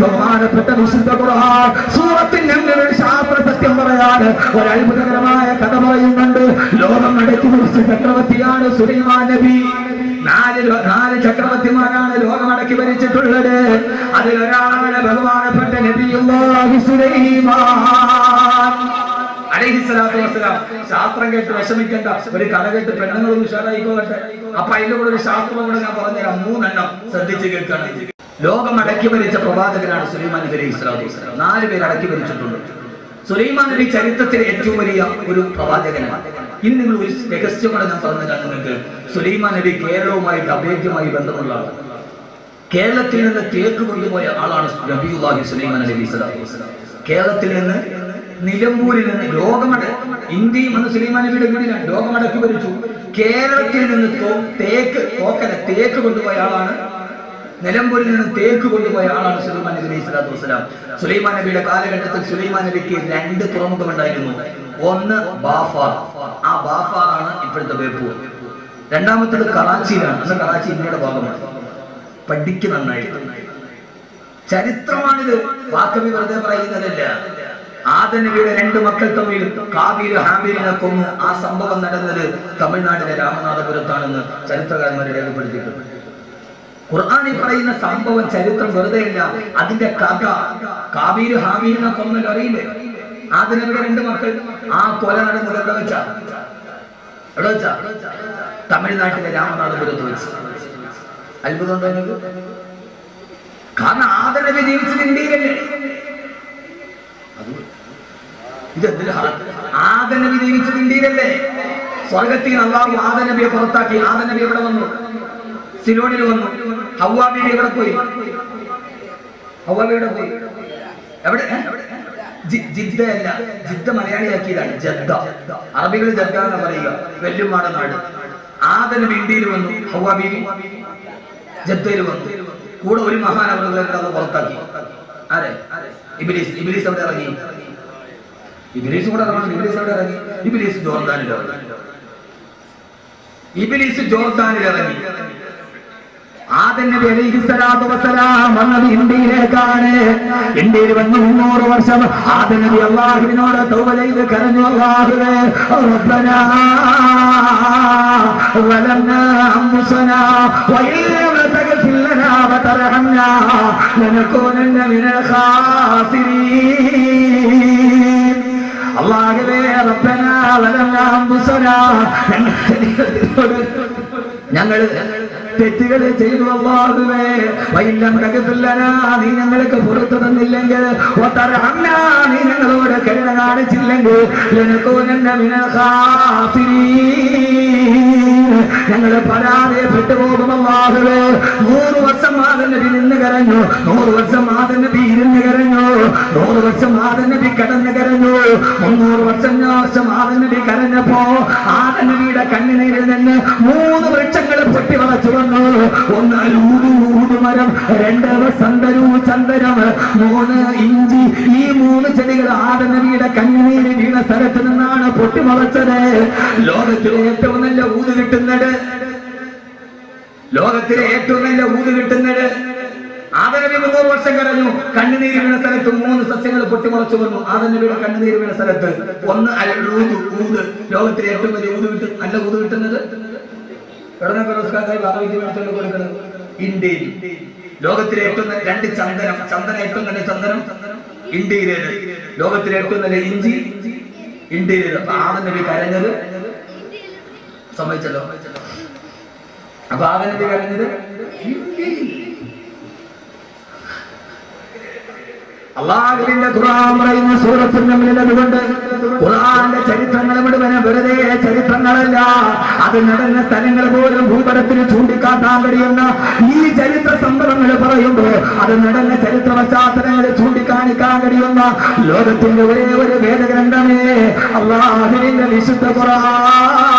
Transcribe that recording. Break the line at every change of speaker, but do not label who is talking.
ബഹുമാനപ്പെട്ട വിശുദ്ധ ഖുർആൻ സൂറത്തിൽ ഞങ്ങൾ ശാസ്ത്ര സത്യം പറയാണ്. ഒരു അത്ഭുതകരമായ കഥ പറയുന്നുണ്ട്. ലോകം നടത്തി കുറിച്ച ചക്രവർത്തിയാണ് സുലൈമാൻ നബി. നാല് നാല് ചക്രവർത്തിമാരാണ് ലോകമടക്കി ഭരിച്ചിട്ടുള്ളത്. അതിലൊരാളാണ് ബഹുമാനപ്പെട്ട നബിയുള്ള സുലൈമാൻ. ശാസ്ത്രം കേട്ട് വിഷമിക്കേണ്ട. ഒരു കഥ കേട്ട് പെണ്ണുങ്ങളും ഉഷാറായിക്കോട്ടെ. അപ്പൊ അതിന്റെ കൂടെ ഒരു ശാസ്ത്രം കൂടെ ഞാൻ പറഞ്ഞുതരാം. മൂന്നെണ്ണം ശ്രദ്ധിച്ച് കേൾക്കണം ലോകം അടക്കി ഭരിച്ച പ്രവാചകനാണ് സുലൈമാൻ നബി അലൈഹി സ്വലാത്തു വസ്സലാം. നാല് പേര് അടക്കി ഭരിച്ചിട്ടുണ്ട്. സുലൈമാൻ നബി ചരിത്രത്തിലെ ഏറ്റവും വലിയ ഒരു പ്രവാചകനാണ്. ഇന്ന് നിങ്ങൾ ഒരു രഹസ്യമാണ് ഞാൻ പറഞ്ഞുതരാം നിങ്ങൾക്ക്. സുലൈമാൻ നബി കേരളവുമായിട്ട് അഭേദ്യമായി ബന്ധമുള്ള ആളാണ്. കേരളത്തിൽ നിന്ന് തേക്ക് കൊണ്ടുപോയ ആളാണ് നബിയുല്ലാഹി സുലൈമാൻ നബി സ്വലാത്തു വസ്സലാം. കേരളത്തിൽ നിന്ന് നിലമ്പൂരിൽ നിന്ന് ലോകമട ഇന്ത്യയും അന്ന് സുലൈമാൻ നബിയുടെ വീടിലാണ് ലോകമടക്കി ഭരിച്ചു. കേരളത്തിൽ നിന്ന് തേക്ക് തേക്ക് കൊണ്ടുപോയ ആളാണ് നിലമ്പൂരിൽ നിന്ന് തേക്ക് കൊണ്ടുപോയ ആളാണ് സുലൈമാൻ നബി അലൈഹി സ്വലാത്തു വസ്സലാം. സുലൈമാൻ നബിയുടെ കാലഘട്ടത്തിൽ സുലൈമാൻ നബിക്ക് രണ്ട് തുറമുഖം ഉണ്ടായിരുന്നു. ഒന്ന് ബാഫാർ. ആ ബാഫാർ ആണ് ഇപ്പോഴത്തെ ബേപ്പൂർ. രണ്ടാമത്തേത് കറാച്ചിയിലാണ്. അന്ന് കറാച്ചി ഇന്ത്യയുടെ ഭാഗമാണ്. പഠിക്ക് നന്നായി. ചരിത്രമാണിത് വാക്കവി വെറുതെ പറയുന്നതല്ല. ആദനവിയുടെ രണ്ട് മക്കൾ തമ്മിൽ കാബീൽ ഹാബീലിനെ കൊന്നു ആ സംഭവം നടന്നത് തമിഴ്നാട്ടിലെ രാമനാഥപുരത്താണെന്ന് ചരിത്രകാരന്മാർ രേഖപ്പെടുത്തിയിട്ടുണ്ട്. ഖുർആാനിൽ പറയുന്ന സംഭവം ചരിത്രം വെറുതെയല്ല അതിന്റെ കഥ. കാബീൽ ഹാബീലിനെ കൊന്നല്ലോ അറിയില്ലേ? ആദ നബിയുടെ രണ്ട് മക്കൾ ആ കൊല നടന്നത് എവിടെ വെച്ചാ? എവിടെ വെച്ചാ? തമിഴ്നാട്ടിലെ രാമനാഥപുരത്ത് വെച്ച്. അത്ഭുതം ഉണ്ടോ കാരണം ആദരവ് ജീവിച്ചത് ഇന്ത്യയിലല്ലേ? ആദനവി ആദനബി ജീവിച്ചത് ഇന്ത്യയിലല്ലേ? സ്വർഗത്തിൽ അള്ളാഹു ആദനബിയെ പുറത്താക്കി ആദനബി എവിടെ വന്നു? സിലോണിൽ വന്നു. ഹവാബിബി എവിടെ പോയി? ഹവാബി എവിടെ പോയി? എവിടെ? ജിദ്ദയല്ല. ജിദ്ദ മലയാളിയാക്കിയതാണ്. ജദ്ദ. അറബികൾ ജദ്ദ എന്ന് പറയുക. വെല്ലുമാട നാട്. ആദന ഇന്ത്യയിൽ വന്നു ഹവാബിബി ജദ്ദയിൽ വന്നു. കൂടെ ഒരു മഹാൻ അവരുടെ പുറത്താക്കി. ആരെ? ഇബിലീസ്. ഇബിലീസ് അവിടെ ഇറങ്ങി? ഇബിലീസ് കൂടെ ഇറങ്ങി ഇബിലീസ് അവിടെ ഇറങ്ങി? ഇബിലീസ് ജോർദാനിൽ ഇറങ്ങി. ഇബിലീസ് ജോർദാനിൽ ഇറങ്ങി. ആദൻ നബി അലൈഹി സ്വലാത്തു വസ്സലാം വന്നത് ഇന്ത്യയിലേക്കാണ് ഇന്ത്യയിൽ വന്ന് മുന്നൂറ് വർഷം ആദൻ നബി അള്ളാഹുവിനോട് തൗബ ചെയ്ത് കരഞ്ഞു അള്ളാഹുവേ റബ്ബനാ ظلمنا أنفسنا وإن لم تغفر لنا وترحمنا لنكونن من الخاسرين അള്ളാഹുവേ റബ്ബന വലംന അൻഫുസന ഞങ്ങൾ തെറ്റുകൾ ചെയ്തു അള്ളാഹുവേ. വൈലം തകത്തില്ലനാ നീ ഞങ്ങൾക്ക് പുറത്തു തന്നില്ലെങ്കിൽ. നീ ഞങ്ങളോട് കരുണ കാണിച്ചില്ലെങ്കിൽ. ഞങ്ങൾ പരാജയപ്പെട്ടു പോകും അള്ളാഹുവേ. നൂറ് വർഷം ആദൻ നബി നിന്ന് കരഞ്ഞു. നൂറ് വർഷം ആദൻ നബി ഇരുന്ന് കരഞ്ഞു. നൂറ് വർഷം ആദൻ നബി കടന്ന് കരഞ്ഞു. മുന്നൂറ് വർഷം വർഷം ആദൻ നബി കരഞ്ഞപ്പോ ആദൻ നബിയുടെ കണ്ണിനെ നിന്ന് മൂന്ന് വന്നു ഒന്ന് ലൂതു മരം രണ്ട് സന്തരു ചന്ദനം. മൂന്ന് ഇഞ്ചി. ഈ മൂന്ന് ചെടികൾ ആദൻ കണ്ണീര് വീണ സ്ഥലത്ത് നിന്നാണ് പൊട്ടി മുളച്ചത് ലോകത്തിലെ ഏറ്റവും നല്ല ഊത് കിട്ടുന്നത്? ലോകത്തിലെ ഏറ്റവും നല്ല ഊത് കിട്ടുന്നത്? ആദനബി മുന്നൂറ് വർഷം കഴിഞ്ഞു. കണ്ണുനീര് വീണ സ്ഥലത്ത് മൂന്ന് സസ്യങ്ങൾ പൊട്ടിമുളച്ചു വന്നു. ആദനബിയുടെ കണ്ണുനീര് വീണ സ്ഥലത്ത് ഒന്ന് അല്ല ഊത് ഊത്. ലോകത്തിലെ ഏറ്റവും വലിയ ഊത് കിട്ടും നല്ല ഊത് കിട്ടുന്നത്? എവിടെ പുരസ്കാരമായി ഭാരവിദ്യ മേടിച്ചുകൊണ്ട് കൊടുക്കുന്നത് ഇന്ത്യയിൽ ലോകത്തിലെ ഏറ്റവും രണ്ട് ചന്ദനം ചന്ദനം ഏറ്റവും നല്ല ചന്ദനം ഇന്ത്യയിലേത്? ലോകത്തിലെ ഏറ്റവും നല്ല ഇഞ്ചി ഇന്ത്യയിലേത്? അപ്പൊ ആദനബി കരഞ്ഞത് സമ്മതിച്ചല്ലോ? അപ്പൊ ആദനബി കരഞ്ഞത് അള്ളാഹുവിന്റെ ഖുർആൻ പറയുന്ന സൂറത്തിൽ നമ്മളിൽ അതുകൊണ്ട് ഖുർആന്റെ ചരിത്രങ്ങൾ മുഴുവൻ വെറുതെ ചരിത്രങ്ങളല്ല. അത് നടന്ന സ്ഥലങ്ങൾ പോലും ഭൂപടത്തിൽ ചൂണ്ടിക്കാട്ടാൻ കഴിയുന്ന ഈ ചരിത്ര സംഭവങ്ങൾ പറയുമ്പോൾ അത് നടന്ന ചരിത്ര പശ്ചാത്തലങ്ങൾ ചൂണ്ടിക്കാണിക്കാൻ കഴിയുന്ന ലോകത്തിന്റെ ഒരേ ഒരു വേദഗ്രന്ഥമേ അള്ളാഹുവിന്റെ വിശുദ്ധ ഖുർആൻ.